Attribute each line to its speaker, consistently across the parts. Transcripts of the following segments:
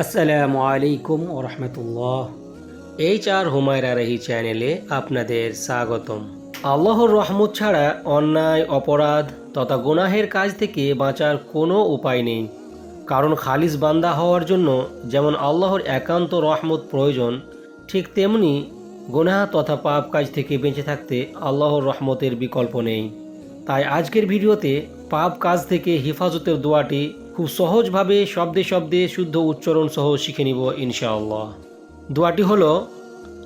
Speaker 1: আসসালামু আলাইকুম ও রহমতুল্লাহ। H R Humaira রহি চ্যানেলে আপনাদের স্বাগতম। আল্লাহর রহমত ছাড়া অন্যায়, অপরাধ তথা গুনাহের কাজ থেকে বাঁচার কোনো উপায় নেই। কারণ খালিস বান্দা হওয়ার জন্য যেমন আল্লাহর একান্ত রহমত প্রয়োজন, ঠিক তেমনি গুনাহ তথা পাপ কাজ থেকে বেঁচে থাকতে আল্লাহর রহমতের বিকল্প নেই। তাই আজকের ভিডিওতে পাপ কাজ থেকে হেফাজতের দোয়াটি খুব সহজভাবে শব্দে শব্দে শুদ্ধ উচ্চারণ সহ শিখে নিব ইনশাআল্লাহ। দোয়াটি হলো,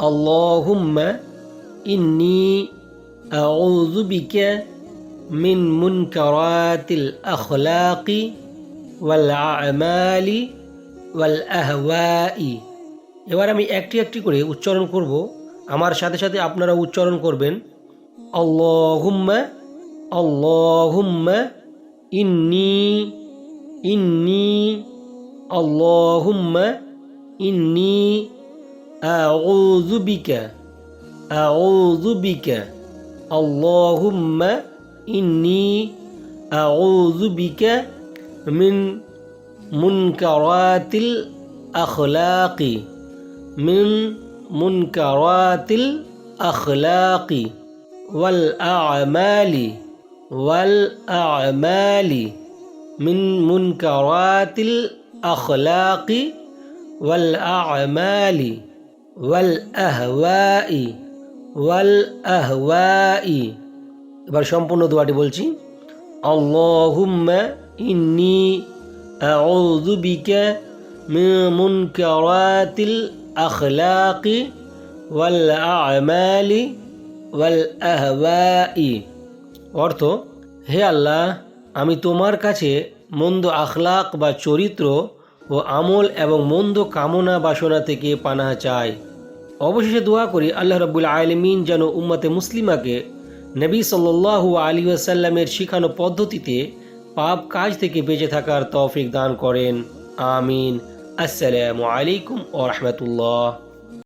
Speaker 1: আল্লাহুম্মা ইন্নি মিন মুনকারাতিল আখলাকি ওয়াল আমালি ওয়াল আহওয়াই। এবার আমি একটি একটি করে উচ্চারণ করব। আমার সাথে সাথে আপনারা উচ্চারণ করবেন, আল্লাহুম্মা আল্লাহুম্মা ইন্নি إني اللهم إني أعوذ بك أعوذ بك. اللهم إني أعوذ بك من منكرات الأخلاق من منكرات الأخلاق والأعمال والأعمال. من منكرات الأخلاق والأعمال والأهواء والأهواء এবার সম্পূর্ণ দোয়াটি বলছি আল্লাহুম্মা ইন্নি আউযু বিকা মিন মুনকারাতিল আখলাকি ওয়াল আ'মালি ওয়াল আহওয়াই অর্থ হে আল্লাহ আমি তোমার কাছে মন্দ আখলাক বা চরিত্র ও আমল এবং মন্দ কামনা বাসনা থেকে পানাহ চাই। অবশেষে দোয়া করি, আল্লাহ রব্বুল আলমিন যেন উম্মতে মুসলিমাকে নবী সাল্লু আলী আসাল্লামের শিখানো পদ্ধতিতে পাপ কাজ থেকে বেঁচে থাকার তৌফিক দান করেন। আমিন। আসসালামু আলাইকুম ও রহমতুল্লাহ।